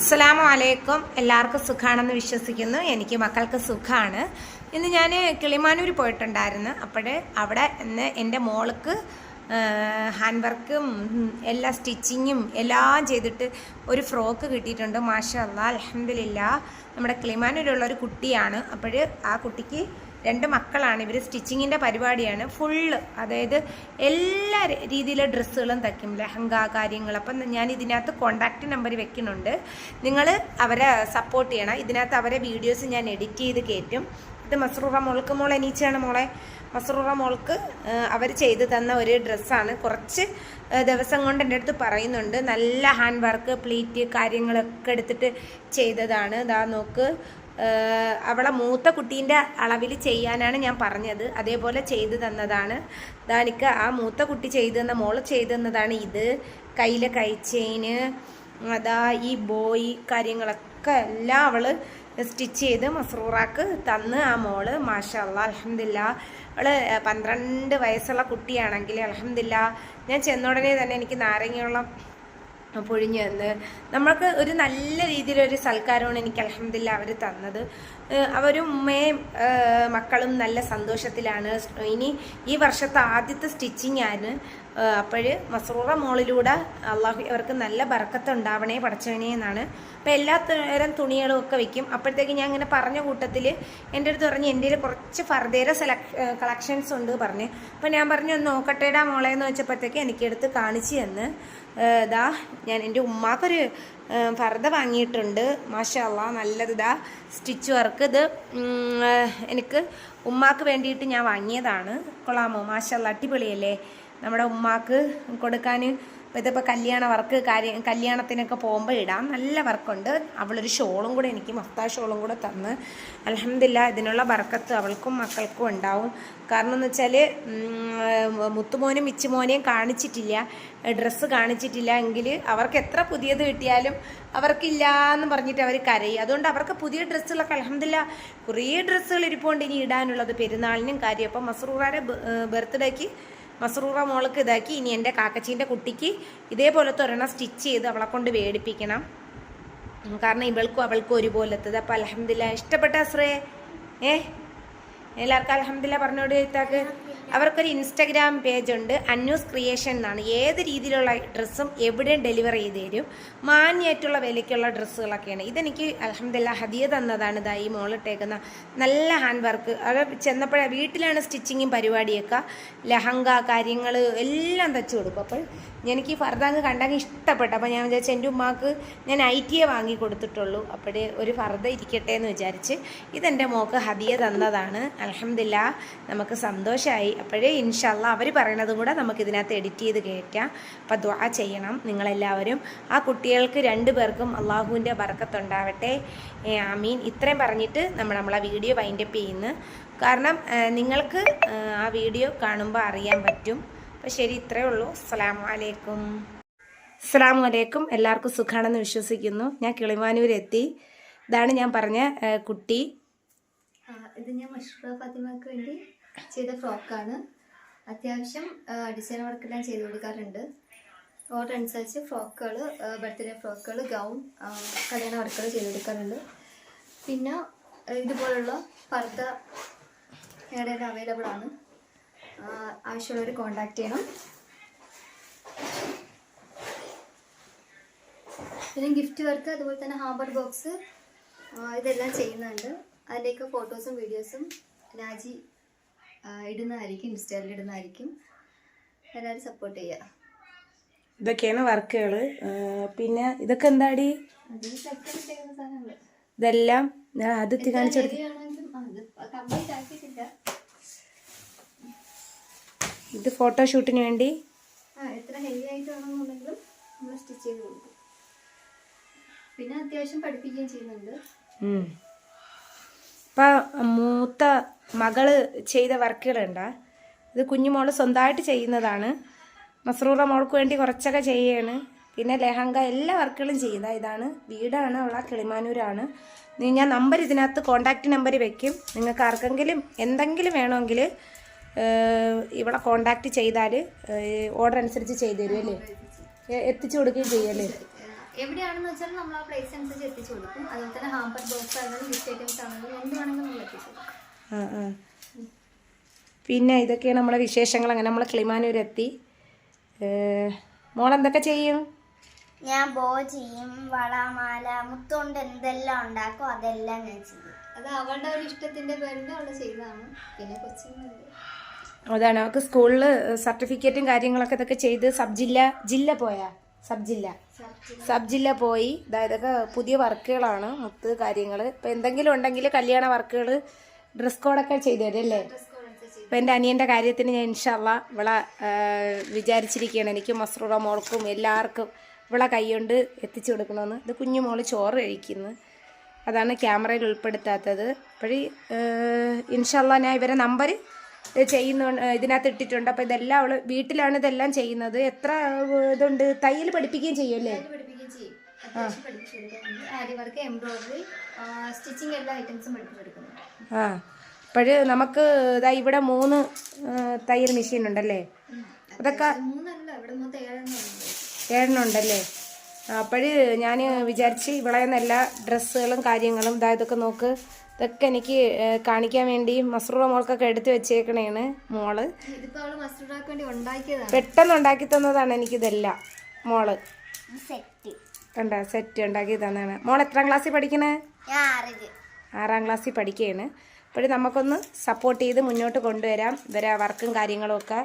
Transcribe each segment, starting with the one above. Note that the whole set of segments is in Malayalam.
അസ്സലാമു അലൈക്കും എല്ലാവർക്കും സുഖമാണെന്ന് വിശ്വസിക്കുന്നു. എനിക്ക് മക്കൾക്ക് സുഖമാണ് ഇന്ന് ഞാൻ കിളിമാനൂർ പോയിട്ടുണ്ടായിരുന്നു. അപ്പോഴ് അവിടെ ഇന്ന് എന്റെ മോൾക്ക് ഹാൻഡ് വർക്കും എല്ലാ സ്റ്റിച്ചിങ്ങും എല്ലാം ചെയ്തിട്ട് ഒരു ഫ്രോക്ക് കിട്ടിയിട്ടുണ്ട്. മാഷ അല്ലാ അലഹമില്ല നമ്മുടെ കിളിമാനൂരുള്ള ഒരു കുട്ടിയാണ്. അപ്പോൾ ആ കുട്ടിക്ക് രണ്ട് മക്കളാണ്. ഇവർ സ്റ്റിച്ചിങ്ങിന്റെ പരിപാടിയാണ്. ഫുള്ള് അതായത് എല്ലാ രീതിയിലെ ഡ്രസ്സുകളും തയ്ക്കും ലെഹങ്ക കാര്യങ്ങൾ. അപ്പം ഞാൻ ഇതിനകത്ത് കോണ്ടാക്ട് നമ്പർ വെക്കുന്നുണ്ട്. നിങ്ങൾ അവരെ സപ്പോർട്ട് ചെയ്യണം. ഇതിനകത്ത് അവരെ വീഡിയോസ് ഞാൻ എഡിറ്റ് ചെയ്ത് കയറ്റും ഇത് മസ്റൂറ മോൾക്ക് മോൾ എനിച്ചാണ് മോളെ. മസ്റൂറ മോൾക്ക് അവർ ചെയ്ത് തന്ന ഒരു ഡ്രസ്സാണ്. കുറച്ച് ദിവസം കൊണ്ട് എന്റെ അടുത്ത് പറയുന്നുണ്ട്. നല്ല ഹാൻഡ് വർക്ക് പ്ലീറ്റ് കാര്യങ്ങളൊക്കെ എടുത്തിട്ട് ചെയ്തതാണ്. ഇതാ നോക്ക്. അവളെ മൂത്ത കുട്ടീന്റെ അളവിൽ ചെയ്യാനാണ് ഞാൻ പറഞ്ഞത്. അതേപോലെ ചെയ്തു തന്നതാണ്. ദാനിക്ക് ആ മൂത്ത കുട്ടി ചെയ്തു തന്ന മോൾ ചെയ്തു തന്നതാണ് ഇത്. കയ്യിലെ കൈച്ചെയിന് അതാ ഈ ബോയ് കാര്യങ്ങളൊക്കെ എല്ലാം അവൾ സ്റ്റിച്ച് ചെയ്ത് മസ്റൂറാക്ക് തന്ന് ആ മോൾ. മാഷാ അല്ലാ അലഹമില്ല അവൾ പന്ത്രണ്ട് വയസ്സുള്ള കുട്ടിയാണെങ്കിൽ അലഹമില്ല ഞാൻ ചെന്നുടനെ തന്നെ എനിക്ക് നാരങ്ങയുള്ള പൊഴിഞ്ഞു തന്ന് നമ്മൾക്ക് ഒരു നല്ല രീതിയിലൊരു സൽക്കാരമാണ് എനിക്ക് അലഹമില്ല അവർ തന്നത്. അവരും ഉമ്മയും മക്കളും നല്ല സന്തോഷത്തിലാണ്. ഇനി ഈ വർഷത്തെ ആദ്യത്തെ സ്റ്റിച്ചിങ് ആണ് അപ്പോൾ മസറൂറ മോളിലൂടെ അള്ളാഹു അവർക്ക് നല്ല ബർക്കത്ത് ഉണ്ടാവണേ എന്നാണ്. അപ്പോൾ എല്ലാ തരം തുണികളും ഒക്കെ വെക്കും. അപ്പോഴത്തേക്ക് ഞാൻ ഇങ്ങനെ പറഞ്ഞ കൂട്ടത്തിൽ എന്റെ അടുത്ത് പറഞ്ഞ് എന്റെ കുറച്ച് ഫർദേര കളക്ഷൻസ് ഉണ്ട് പറഞ്ഞ്. അപ്പോൾ ഞാൻ പറഞ്ഞു ഒന്ന് നോക്കട്ടേടാ മോളെ എന്ന് വെച്ചപ്പോഴത്തേക്ക് എനിക്കെടുത്ത് കാണിച്ചു തന്ന്. ഇതാ ഞാൻ എന്റെ ഉമ്മാക്കൊരു ഫർദ വാങ്ങിയിട്ടുണ്ട്. മാഷല്ല നല്ലത് ഇതാ സ്റ്റിച്ച് വർക്ക് ഇത് എനിക്ക് ഉമ്മാക്ക് വേണ്ടിയിട്ട് ഞാൻ വാങ്ങിയതാണ്. കൊള്ളാമോ? മാഷല്ല അടിപൊളിയല്ലേ? നമ്മുടെ ഉമ്മാക്ക് കൊടുക്കാൻ ഇതിപ്പോൾ കല്യാണ വർക്ക് കാര്യം കല്യാണത്തിനൊക്കെ പോകുമ്പോൾ ഇടാം. നല്ല വർക്കുണ്ട്. അവളൊരു ഷോളും കൂടെ എനിക്ക് മഫ്താ ഷോളും കൂടെ തന്ന്. അലഹമില്ല ഇതിനുള്ള ബർക്കത്ത് അവൾക്കും മക്കൾക്കും ഉണ്ടാവും. കാരണം എന്ന് വെച്ചാൽ മുത്തുമോനും മിച്ചുമോനെയും കാണിച്ചിട്ടില്ല. ഡ്രസ്സ് കാണിച്ചിട്ടില്ല എങ്കിൽ അവർക്ക് എത്ര പുതിയത് കിട്ടിയാലും അവർക്കില്ല എന്ന് പറഞ്ഞിട്ട് അവർ കരയും. അതുകൊണ്ട് അവർക്ക് പുതിയ ഡ്രസ്സുകളൊക്കെ അലഹമില്ല കുറേ ഡ്രസ്സുകൾ ഇരിപ്പുണ്ട് ഇനി ഇടാനുള്ളത്. പെരുന്നാളിനും കാര്യം അപ്പം മസറൂറാരെ ബർത്ത്ഡേക്ക് മസറൂറ മോൾക്ക് ഇതാക്കി. ഇനി എന്റെ കാക്കച്ചീന്റെ കുട്ടിക്ക് ഇതേപോലത്തെ ഒരെണ്ണം സ്റ്റിച്ച് ചെയ്ത് അവളെ കൊണ്ട് വേടിപ്പിക്കണം. കാരണം ഇവൾക്കും അവൾക്കും ഒരുപോലത്തത്. അപ്പം അലഹമില്ല ഇഷ്ടപ്പെട്ട അസ്രേ? ഏ? എല്ലാവർക്കും അലഹമില്ല പറഞ്ഞോട് ഇത്താക്ക്. അവർക്കൊരു ഇൻസ്റ്റഗ്രാം പേജ് ഉണ്ട് അന്യൂസ് ക്രിയേഷൻ എന്നാണ്. ഏത് രീതിയിലുള്ള ഡ്രസ്സും എവിടെയും ഡെലിവർ ചെയ്ത് തരും. മാന്യമായിട്ടുള്ള വിലയ്ക്കുള്ള ഡ്രസ്സുകളൊക്കെയാണ്. ഇതെനിക്ക് അലഹമില്ല ഹദിയ തന്നതാണ്. ഇതാ ഈ മോളിട്ടേക്കുന്ന നല്ല ഹാൻഡ് വർക്ക് അത് ചെന്നപ്പോഴേ വീട്ടിലാണ് സ്റ്റിച്ചിങ്ങും പരിപാടിയൊക്കെ. ലഹങ്ക കാര്യങ്ങൾ എല്ലാം തച്ചു കൊടുക്കും. അപ്പോൾ എനിക്ക് ഫർദാങ് കണ്ടങ്ങ് ഇഷ്ടപ്പെട്ടു. അപ്പോൾ ഞാൻ വിചാരിച്ചു എന്റെ ഉമ്മാക്ക് ഞാൻ ഐ എ വാങ്ങി കൊടുത്തിട്ടുള്ളൂ. അപ്പോഴേ ഒരു ഫർദ ഇരിക്കട്ടെ എന്ന് വിചാരിച്ച് ഇതെന്റെ മോക്ക് ഹദിയ തന്നതാണ്. അലഹമില്ല നമുക്ക് സന്തോഷമായി അപ്പോഴേ ഇൻഷല്ല അവർ പറയണതും കൂടെ നമുക്ക് ഇതിനകത്ത് എഡിറ്റ് ചെയ്ത് കയറ്റാം അപ്പോൾ ദ്വാ ചെയ്യണം നിങ്ങളെല്ലാവരും. ആ കുട്ടികൾക്ക് രണ്ടു പേർക്കും അള്ളാഹുവിന്റെ ബർക്കത്തുണ്ടാവട്ടെ. ആമീൻ. ഇത്രയും പറഞ്ഞിട്ട് നമ്മൾ നമ്മളെ വീഡിയോ വൈൻഡപ്പ് ചെയ്യുന്നു. കാരണം നിങ്ങൾക്ക് ആ വീഡിയോ കാണുമ്പോൾ അറിയാൻ പറ്റും. അപ്പോൾ ശരി ഇത്രയേ ഉള്ളൂ. അസ്സലാമു അലൈക്കും. അസ്സലാമു അലൈക്കും. എല്ലാവർക്കും സുഖമാണെന്ന് വിശ്വസിക്കുന്നു. ഞാൻ കിളിമാനൂരെത്തി. ഇതാണ് ഞാൻ പറഞ്ഞ കുട്ടി. ഇത് ഞാൻ മഷ്റൂറ ഫാത്തിമക്ക് വേണ്ടി ചെയ്ത ഫ്രോക്കാണ്. അത്യാവശ്യം ഡിസൈൻ വർക്കെല്ലാം ചെയ്ത് കൊടുക്കാറുണ്ട് ഓർഡർ അനുസരിച്ച് ഫ്രോക്കുകൾ ബർത്ത്ഡേ ഫ്രോക്കുകൾ ഗൗൺ കല്യാണ വർക്കുകൾ ചെയ്ത് കൊടുക്കാറുണ്ട് പിന്നെ ഇതുപോലുള്ള പർദ്ദ ഞങ്ങളുടെ അവൈലബിൾ ആണ്. ആവശ്യമുള്ളവർ കോൺടാക്ട് ചെയ്യണം. പിന്നെ ഗിഫ്റ്റ് വർക്ക് അതുപോലെ തന്നെ ഹാമ്പർ ബോക്സ് ഇതെല്ലാം ചെയ്യുന്നുണ്ട്. അതിന്റെയൊക്കെ ഫോട്ടോസും വീഡിയോസും രാജി ഇടുന്നതായിരിക്കും ഇൻസ്റ്റയിൽ ഇടുന്നതായിരിക്കും. എല്ലാവരും സപ്പോർട്ട് ചെയ്യുക ഇതൊക്കെയാണ് വർക്കുകൾ പിന്നെ ഇതൊക്കെ എന്താടി? ഇതെല്ലാം അത് എത്തി കാണിച്ചു കൊടുത്തു കംപ്ലീറ്റ് ആക്കിയിട്ടില്ല. ഇത് ഫോട്ടോഷൂട്ടിന് വേണ്ടി? എത്ര ഹെവി നമ്മൾ സ്റ്റിച്ച് ചെയ്ത് കൊടുക്കും. പിന്നെ അത്യാവശ്യം പഠിപ്പിക്കുകയും ചെയ്യുന്നുണ്ട്. ഉം. ഇപ്പം മൂത്ത മകൾ ചെയ്ത വർക്കുകളുണ്ടാ. ഇത് കുഞ്ഞുമോൾ സ്വന്തമായിട്ട് ചെയ്യുന്നതാണ്. മസ്രൂറ മോൾക്ക് വേണ്ടി കുറച്ചൊക്കെ ചെയ്യാണ്. പിന്നെ ലെഹങ്ക എല്ലാ വർക്കുകളും ചെയ്യുന്ന. ഇതാണ്. വീടാണ്. ഉള്ള കിളിമാനൂരാണ്. ഞാൻ നമ്പർ ഇതിനകത്ത് കോണ്ടാക്റ്റ് നമ്പർ വെക്കും. നിങ്ങൾക്ക് ആർക്കെങ്കിലും എന്തെങ്കിലും വേണമെങ്കിൽ ഇവിടെ കോണ്ടാക്റ്റ് ചെയ്താൽ ഓർഡർ അനുസരിച്ച് ചെയ്തു തരും അല്ലേ എത്തിച്ചു കൊടുക്കുകയും ചെയ്യും അല്ലേ? എവിടെയാണെന്ന് വെച്ചാൽ നമ്മൾ ആ പ്ലേസ് അനുസരിച്ച് എത്തിച്ചു കൊടുക്കും. അതുപോലെ തന്നെ ഹാമ്പർ ബോക്സ് ആണെങ്കിലും ഗിഫ്റ്റ് ഐറ്റംസ് ആണെങ്കിലും എന്ത് വേണമെങ്കിലും നമ്മൾ എത്തിച്ചു കൊടുക്കും. പിന്നെ ഇതൊക്കെയാണ് നമ്മളെ വിശേഷങ്ങൾ. അങ്ങനെ നമ്മൾ കിളിമാനൂരെത്തി മോൾ മോളെന്തൊക്കെ ചെയ്യും? ഞാൻ ബോ ചെയ്യും വളമാല മുത്തുകൊണ്ട് എന്തെല്ലാം ഉണ്ടാക്കും അതെല്ലാം ഞാൻ ചെയ്യും. അത് അവളുടെ ഒരു ഇഷ്ടത്തിന്റെ പേരിൽ അവൾ ചെയ്തതാണ്. പിന്നെ കൊച്ചിനുണ്ട് അതാണ്. അവൾക്ക് സ്കൂളിൽ സർട്ടിഫിക്കറ്റും കാര്യങ്ങളൊക്കെ ഇതൊക്കെ ചെയ്ത് സബ് ജില്ല ജില്ല പോയാ? സബ് ജില്ല സബ് ജില്ല പോയി ഇതൊക്കെ പുതിയ വർക്കുകളാണ്. മുത്ത് കാര്യങ്ങൾ ഇപ്പം എന്തെങ്കിലും ഉണ്ടെങ്കിൽ കല്യാണ വർക്കുകൾ ഡ്രസ് കോഡൊക്കെ ചെയ്തു തരും അല്ലേ? ഇപ്പം എന്റെ അനിയന്റെ കാര്യത്തിന് ഞാൻ ഇൻഷല്ല ഇവളെ വിചാരിച്ചിരിക്കുകയാണ്. എനിക്ക് മസ്രൂറ മോൾക്കും എല്ലാവർക്കും ഇവളെ കൈകൊണ്ട് എത്തിച്ചു കൊടുക്കണമെന്ന്. ഇത് കുഞ്ഞു മോൾ ചോറ് കഴിക്കുന്നു. അതാണ് ക്യാമറയിൽ ഉൾപ്പെടുത്താത്തത്. അപ്പോഴീ ഇൻഷല്ല ഞാൻ ഇവരെ നമ്പർ ചെയ്യുന്നു ഇതിനകത്ത് ഇട്ടിട്ടുണ്ട്. അപ്പോൾ ഇതെല്ലാം അവൾ വീട്ടിലാണ് ഇതെല്ലാം ചെയ്യുന്നത്. എത്ര ഇതുണ്ട്? തയ്യൽ പഠിപ്പിക്കുകയും ചെയ്യുമല്ലേ പഠിപ്പിക്കുകയും ചെയ്യും. അത്യാവശ്യം പഠിപ്പിച്ചു കൊടുക്കുന്നുണ്ട് എംബ്രോയിഡറി സ്റ്റിച്ചിങ് എല്ലാ ഐറ്റംസും പഠിപ്പിച്ചു കൊടുക്കുന്നുണ്ട്. ആ. അപ്പോഴ് നമുക്ക് ഇതാ ഇവിടെ മൂന്ന് തയ്യൽ മെഷീൻ ഉണ്ടല്ലേ? അതൊക്കെ ഏഴെണ്ണം ഉണ്ടല്ലേ? അപ്പോഴ് ഞാൻ വിചാരിച്ച് ഇവിടെ നിന്ന് എല്ലാ ഡ്രസ്സുകളും കാര്യങ്ങളും ഇതാ ഇതൊക്കെ നോക്ക്. ഇതൊക്കെ എനിക്ക് കാണിക്കാൻ വേണ്ടി മസ്രൂറ മോൾക്കൊക്കെ എടുത്തു വെച്ചേക്കണേണ് മോൾ. പെട്ടെന്ന് ഉണ്ടാക്കി തന്നതാണ് എനിക്കിതെല്ലാം മോൾ. സെറ്റ്. കണ്ട? സെറ്റ് ഉണ്ടാക്കി തന്നതാണ്. മോൾ എത്രാം ക്ലാസ്സിൽ പഠിക്കണേ? ആറാം ക്ലാസ്സിൽ പഠിക്കുകയാണ് അപ്പോഴും നമുക്കൊന്ന് സപ്പോർട്ട് ചെയ്ത് മുന്നോട്ട് കൊണ്ടുവരാം. ഇവരെ വർക്കും കാര്യങ്ങളും ഒക്കെ.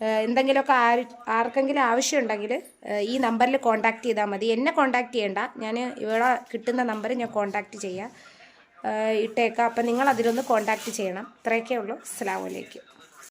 എന്തെങ്കിലുമൊക്കെ ആര് ആർക്കെങ്കിലും ആവശ്യമുണ്ടെങ്കിൽ ഈ നമ്പറിൽ കോൺടാക്ട് ചെയ്താൽ മതി. എന്നെ കോൺടാക്ട് ചെയ്യേണ്ട. ഞാൻ ഇവിടെ കിട്ടുന്ന നമ്പർ ഞാൻ കോൺടാക്ട് ചെയ്യാം. ഇട്ടേക്കാം. അപ്പം നിങ്ങൾ അതിലൊന്ന് കോൺടാക്ട് ചെയ്യണം. ഇത്രയൊക്കെ ഉള്ളൂ. അസ്സാം വലൈക്കും